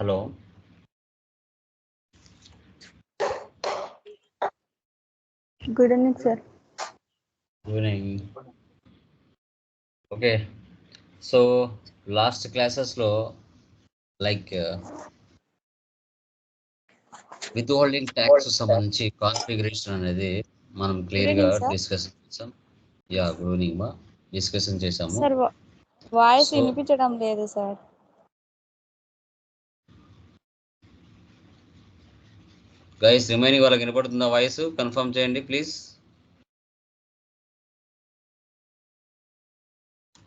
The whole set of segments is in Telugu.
Hello. Good evening sir. Evening. Okay. So last క్లాసెస్లో లైక్ విత్ హోల్డింగ్ ట్యాక్స్ సంబంధించి కాన్ఫిగరేషన్ అనేది మనం క్లియర్గా evening, sir. డిస్కస్ చేసాం. యా గుడ్ ఈవినింగ్ మా డిస్కషన్ చేసాము. సార్ వాయిస్ వినిపించడం లేదు సార్ గైస్ రిమైనింగ్ వాళ్ళకి వినపడుతుందా వాయిస్ కన్ఫర్మ్ చేయండి ప్లీజ్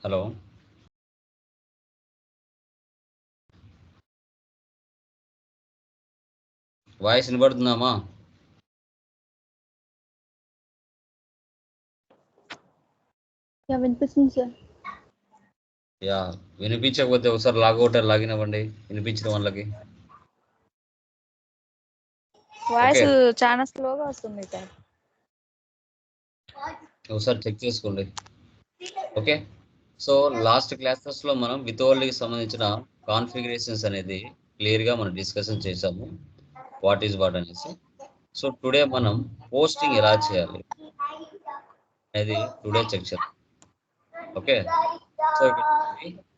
హలో వాయిస్ వినపడుతుందామా యా వినిపిస్తుంది సార్. యా వినిపించకపోతే ఒకసారి లాగౌట్ లాగిన్ అవ్వండి. వినిపించిన వాళ్ళకి. వాయిస్ చాలా స్లోగా వస్తుంది సార్. ఒకసారి చెక్ చేసుకోండి. ఓకే. సో లాస్ట్ క్లాసెస్లో మనం విత్ ఓన్లీకి సంబంధించిన కాన్ఫిగరేషన్స్ అనేది క్లియర్గా మనం డిస్కషన్ చేసాము వాట్ ఈజ్ వాట్ అనేసి. సో టుడే మనం పోస్టింగ్ ఎలా చేయాలి అనేది టుడే చెక్ చేద్దాం. ఓకే. సో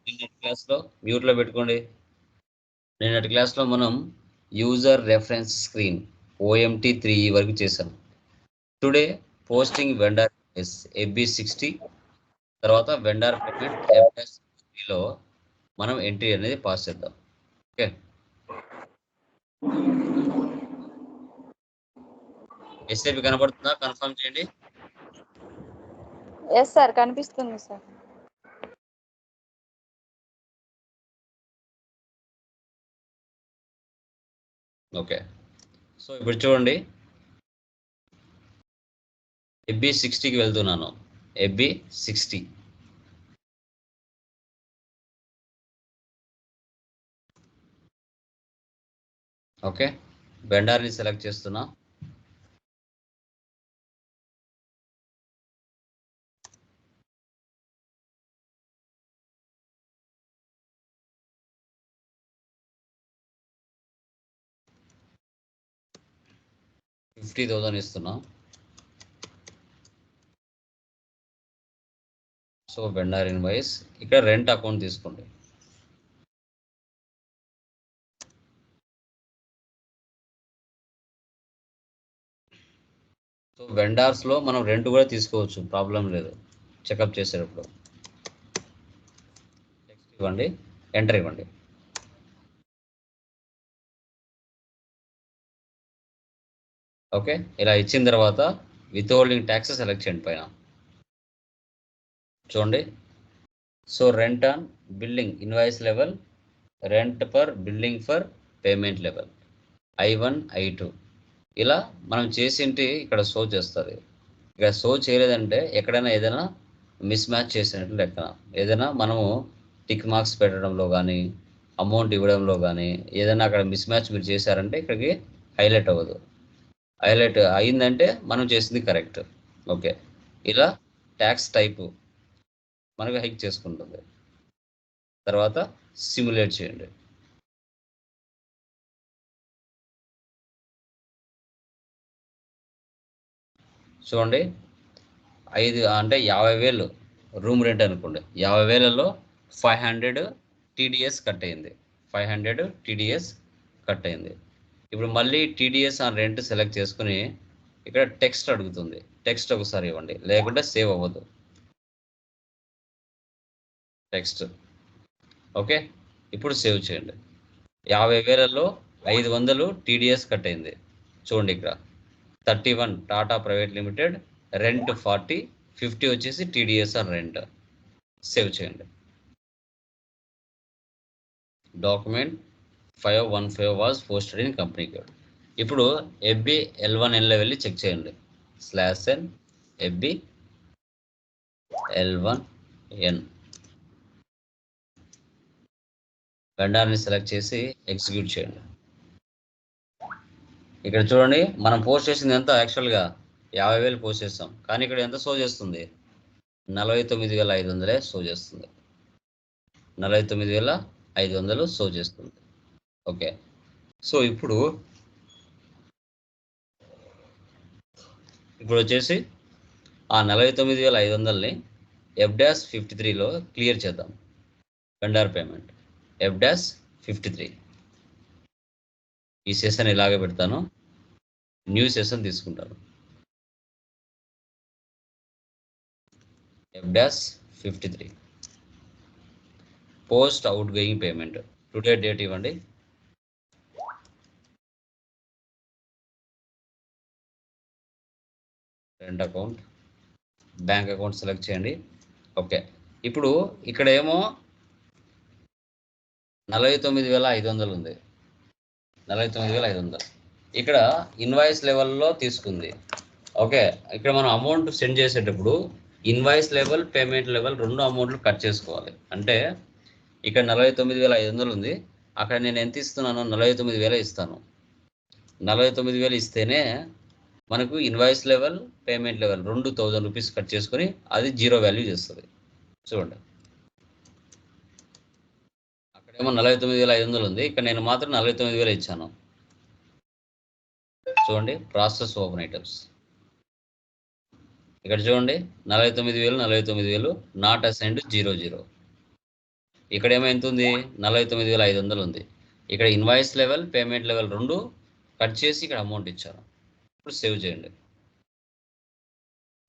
నిన్నటి క్లాస్లో మ్యూట్లో పెట్టుకోండి. నిన్నటి క్లాస్లో మనం user reference screen OMT three వరకు చేసాం today posting vendor S FB sixty తర్వాత వెండర్ పేమెంట్ ఎఫ్ఎస్లో మనం ఎంట్రీ అనేది పాస్ చేద్దాం. ఓకే ఎస్ఏపి కనబడుతుందా? కన్ఫర్మ్ చేయండి. ఎస్ సార్ కనిపిస్తుంది సార్ ఓకే సో ఇప్పుడు చూడండి. ఎబ్బి సిక్స్టీకి వెళ్తున్నాను. ఎబ్బి సిక్స్టీ ఓకే బెండార్ని సెలెక్ట్ చేస్తున్నా. ఫిఫ్టీ థౌసండ్ ఇస్తున్నా. So vendor invoice. ఇక్కడ రెంట్ అకౌంట్ తీసుకోండి. సో వెండార్స్లో మనం రెంట్ కూడా తీసుకోవచ్చు. ప్రాబ్లం లేదు. చెకప్ చేసేటప్పుడు. నెక్స్ట్ ఇవ్వండి. ఎంటర్ ఇవ్వండి. ఓకే? ఇలా ఇచ్చిన తర్వాత విత్ హోల్డింగ్ ట్యాక్స్ సెలెక్ట్ చేయండి పైన. చూడండి. So rent on building invoice level rent for building for payment level I one I two ఇలా మనం చేసింటి ఇక్కడ షో చేస్తుంది. ఇక్కడ షో చేయలేదంటే ఎక్కడైనా ఏదైనా మిస్ మ్యాచ్ చేసినట్లు లెక్క ఏదైనా మనము టిక్ మార్క్స్ పెట్టడంలో కానీ అమౌంట్ ఇవ్వడంలో కానీ ఏదైనా అక్కడ మిస్ మ్యాచ్ మీరు చేశారంటే ఇక్కడికి హైలైట్ అవ్వదు. హైలైట్ అయిందంటే మనం చేసింది కరెక్ట్. ఓకే. ఇలా ట్యాక్స్ టైపు మనకు హైక్ చేసుకుంటుంది. తర్వాత సిమ్యులేట్ చేయండి. చూడండి. ఐదు అంటే యాభై వేలు రూమ్ రెంట్ అనుకోండి. యాభై వేలలో ఫైవ్ హండ్రెడ్ టీడీఎస్ కట్ అయింది. ఫైవ్ హండ్రెడ్ టీడీఎస్ కట్ అయింది. ఇప్పుడు మళ్ళీ టీడీఎస్ ఆన్ రెంట్ సెలెక్ట్ చేసుకుని ఇక్కడ టెక్స్ట్ అడుగుతుంది. టెక్స్ట్ ఒకసారి ఇవ్వండి. లేకుంటే సేవ్ అవ్వదు టెక్స్ట్ ఓకే ఇప్పుడు సేవ్ చేయండి. యాభై వేలలో ఐదు వందలు టీడీఎస్ కట్ అయింది. చూడండి ఇక్కడ. Thirty one Tata private limited rent forty fifty వచ్చేసి టీడీఎస్ ఆన్ రెంట్ సేవ్ చేయండి. Document five one five was posted in company code. ఇప్పుడు ఎఫ్బి ఎల్ వన్ ఎన్లో వెళ్ళి చెక్ చేయండి. Slash N FB L one N. వెండార్ని select చేసి ఎగ్జిక్యూట్ చేయండి. ఇక్కడ చూడండి మనం పోస్ట్ చేసింది ఎంత? యాక్చువల్గా యాభై వేలు పోస్ట్ చేస్తాం. కానీ ఇక్కడ ఎంత షో చేస్తుంది? నలభై తొమ్మిది వేల ఐదు వందలే షో చేస్తుంది. నలభై తొమ్మిది వేల ఐదు వందలు షో చేస్తుంది. ఓకే. సో ఇప్పుడు ఇప్పుడు వచ్చేసి ఆ నలభై తొమ్మిది వేల ఐదు వందలని ఎఫ్ డాష్ ఫిఫ్టీ త్రీలో క్లియర్ చేద్దాం. Vendor payment. F dash fifty three. ఈ సెషన్ ఇలాగే పెడతాను. న్యూ సెషన్ తీసుకుంటాను F dash fifty three. Post outgoing payment. Today date ఇవ్వండి. Current account bank account select చేయండి. ఓకే ఇప్పుడు ఇక్కడ ఏమో నలభై తొమ్మిది వేల ఐదు వందలు ఉంది. నలభై తొమ్మిది వేల ఐదు వందలు. ఇక్కడ ఇన్వాయిస్ లెవెల్లో తీసుకుంది. ఓకే ఇక్కడ మనం అమౌంట్ సెండ్ చేసేటప్పుడు ఇన్వాయిస్ లెవెల్ పేమెంట్ లెవెల్ రెండు అమౌంట్లు కట్ చేసుకోవాలి. అంటే ఇక్కడ నలభై తొమ్మిది వేల ఐదు వందలు ఉంది. అక్కడ నేను ఎంత ఇస్తున్నాను నలభై తొమ్మిది వేల ఇస్తాను. నలభై తొమ్మిది వేలు ఇస్తేనే మనకు ఇన్వాయిస్ లెవెల్ పేమెంట్ లెవెల్ రెండు థౌజండ్ రూపీస్ కట్ చేసుకొని అది జీరో వాల్యూ చేస్తుంది. చూడండి. అక్కడేమో నలభై తొమ్మిది వేల ఐదు వందలు ఉంది. ఇక్కడ నేను మాత్రం నలభై తొమ్మిది వేలు ఇచ్చాను. చూడండి ప్రాసెస్ ఓపెన్ ఐటమ్స్ ఇక్కడ చూడండి నలభై తొమ్మిది వేలు నలభై తొమ్మిది వేలు నాట్ అసైన్డ్ జీరో జీరో ఇక్కడ ఏమైంది ఎంత ఉంది? నలభై తొమ్మిది వేల ఐదు వందలు ఉంది. ఇక్కడ ఇన్వాయిస్ లెవెల్ పేమెంట్ లెవెల్ రెండు కట్ చేసి ఇక్కడ అమౌంట్ ఇచ్చారు సేవ్ చేయండి.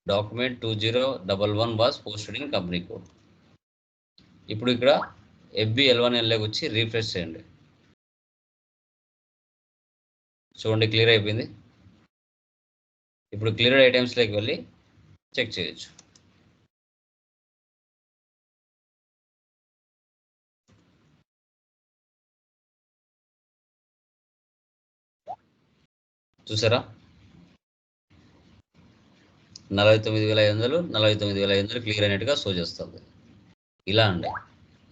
Document two zero double one was posted in company code ఇప్పుడు ఇక్కడ ఎఫ్బి ఎల్ వన్ ఎల్ఏకి వచ్చి రీఫ్రెష్ చేయండి. చూడండి క్లియర్ అయిపోయింది? ఇప్పుడు క్లియర్ ఐటమ్స్లోకి వెళ్ళి చెక్ చేయొచ్చు. చూసారా? నలభై తొమ్మిది వేల ఐదు వందలు నలభై తొమ్మిది వేల ఐదు వందలు క్లియర్ అయినట్టుగా షో చేస్తుంది. ఇలా అండి.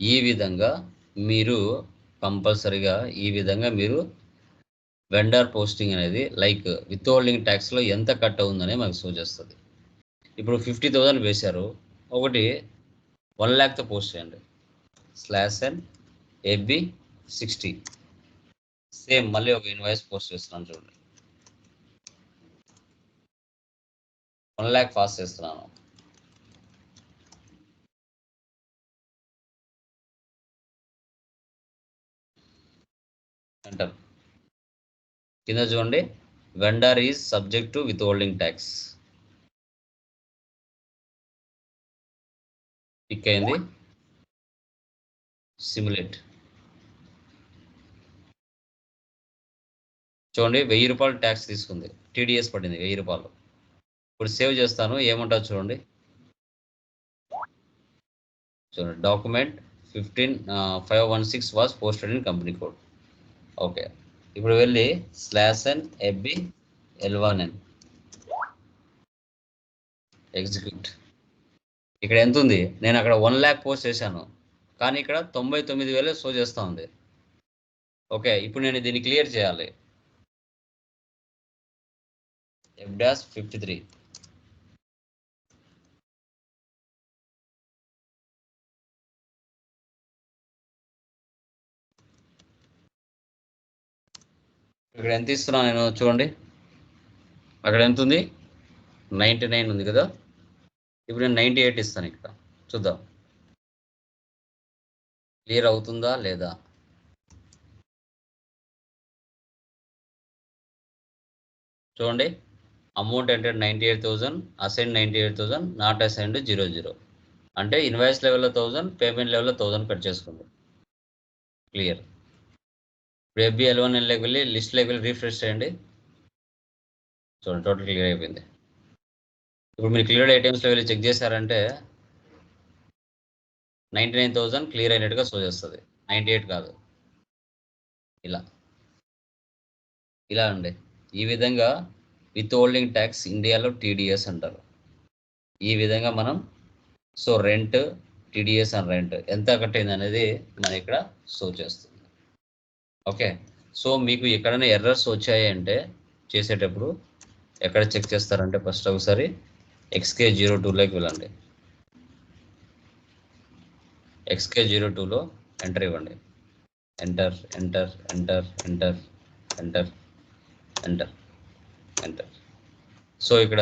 ఈ విధంగా మీరు కంపల్సరిగా ఈ విధంగా మీరు వెండర్ పోస్టింగ్ అనేది లైక్ విత్ హోల్డింగ్ ట్యాక్స్లో ఎంత కట్ అవుందనే మనకు షో చేస్తుంది. ఇప్పుడు ఫిఫ్టీ థౌజండ్ వేశారు. ఒకటి వన్ ల్యాక్తో పోస్ట్ చేయండి. Slash and FB sixty same మళ్ళీ ఒక ఇన్వాయిస్ పోస్ట్ చేస్తున్నాను చూడండి. వన్ ల్యాక్ పాస్ చేస్తున్నాను. ఎంటర్ కింద చూడండి. Vendor is subject to withholding tax pick అయింది. సిమ్యులేట్ చూడండి వెయ్యి రూపాయలు ట్యాక్స్ తీసుకుంది. టీడీఎస్ పడింది వెయ్యి రూపాయలు. ఇప్పుడు సేవ్ చేస్తాను ఏమంటారు చూడండి. చూడండి document fifteen five one six was posted in company code okay ఇప్పుడు వెళ్ళి slash N FB L one N execute ఇక్కడ ఎంత ఉంది? నేను అక్కడ వన్ ల్యాక్ పోస్ట్ చేశాను. కానీ ఇక్కడ తొంభై తొమ్మిది వేలే షో చేస్తూ ఉంది. ఓకే ఇప్పుడు నేను దీన్ని క్లియర్ చేయాలి. ఎఫ్ డాష్ ఫిఫ్టీ త్రీ ఇక్కడ ఎంత ఇస్తున్నాను నేను చూడండి. అక్కడ ఎంత ఉంది? నైంటీ నైన్ ఉంది కదా. ఇప్పుడు నేను నైంటీ ఎయిట్ ఇస్తాను ఇక్కడ. చూద్దాం. క్లియర్ అవుతుందా లేదా? చూడండి. Amount entered ninety eight thousand assign ninety eight thousand not assigned zero zero. అంటే ఇన్వాయిస్ లెవెల్లో థౌజండ్ పేమెంట్ లెవెల్లో థౌజండ్ కట్ చేసుకుంది. క్లియర్. ఇప్పుడు ఎఫ్బి ఎల్వన్ ఎల్లోకి వెళ్ళి లిస్ట్లోకి వెళ్ళి రీఫ్రెష్ చేయండి. చూడండి టోటల్ క్లియర్ అయిపోయింది. ఇప్పుడు మీరు క్లియర్ ఐటమ్స్లో వెళ్ళి చెక్ చేశారంటే నైంటీ నైన్ థౌజండ్ క్లియర్ అయినట్టుగా షో చేస్తుంది. నైంటీ ఎయిట్ కాదు. ఇలా. ఇలా అండి. ఈ విధంగా విత్ హోల్డింగ్ ట్యాక్స్ ఇండియాలో టీడీఎస్ అంటారు. ఈ విధంగా మనం so rent TDS and rent ఎంత కట్టింది అనేది మన ఇక్కడ షో చేస్తుంది ఓకే. సో మీకు ఎక్కడైనా ఎర్రర్స్ వచ్చాయి అంటే చేసేటప్పుడు ఎక్కడ చెక్ చేస్తారంటే ఫస్ట్ ఒకసారి ఎక్స్కే జీరో టూలోకి వెళ్ళండి. ఎక్స్కే జీరో టూలో ఎంటర్ ఇవ్వండి. Enter enter enter enter enter enter enter so ఇక్కడ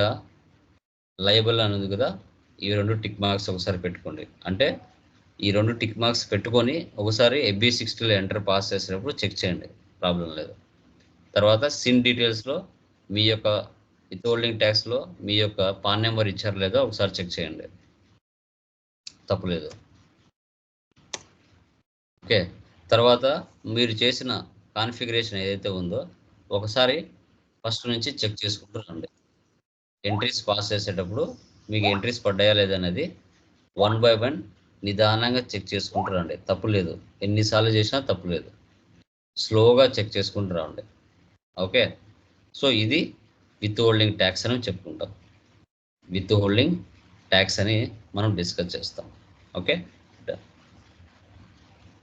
లయబుల్ అనేది కదా ఈ రెండు టిక్ మార్క్స్ ఒకసారి పెట్టుకోండి. అంటే ఈ రెండు టిక్ మార్క్స్ పెట్టుకొని ఒకసారి ఎబ్బీ సిక్స్టీలో ఎంటర్ పాస్ చేసినప్పుడు చెక్ చేయండి. ప్రాబ్లం లేదు. తర్వాత సిన్ డీటెయిల్స్లో మీ యొక్క విత్ హోల్డింగ్ ట్యాక్స్లో మీ యొక్క పాన్ నెంబర్ ఇచ్చారు లేదో ఒకసారి చెక్ చేయండి. తప్పులేదు. ఓకే తర్వాత మీరు చేసిన కాన్ఫిగరేషన్ ఏదైతే ఉందో ఒకసారి ఫస్ట్ నుంచి చెక్ చేసుకుంటూ రండి. ఎంట్రీస్ పాస్ చేసేటప్పుడు మీకు ఎంట్రీస్ పడ్డాయా లేదనేది వన్ బై వన్ నిదానంగా చెక్ చేసుకుంటూ రండి తప్పు లేదు. ఎన్నిసార్లు చేసినా తప్పు లేదు. స్లోగా చెక్ చేసుకుంటూ రండి ఓకే? సో ఇది విత్ హోల్డింగ్ ట్యాక్స్ అని చెప్పుకుంటాం. విత్ హోల్డింగ్ ట్యాక్స్ అని మనం డిస్కస్ చేస్తాం. ఓకే?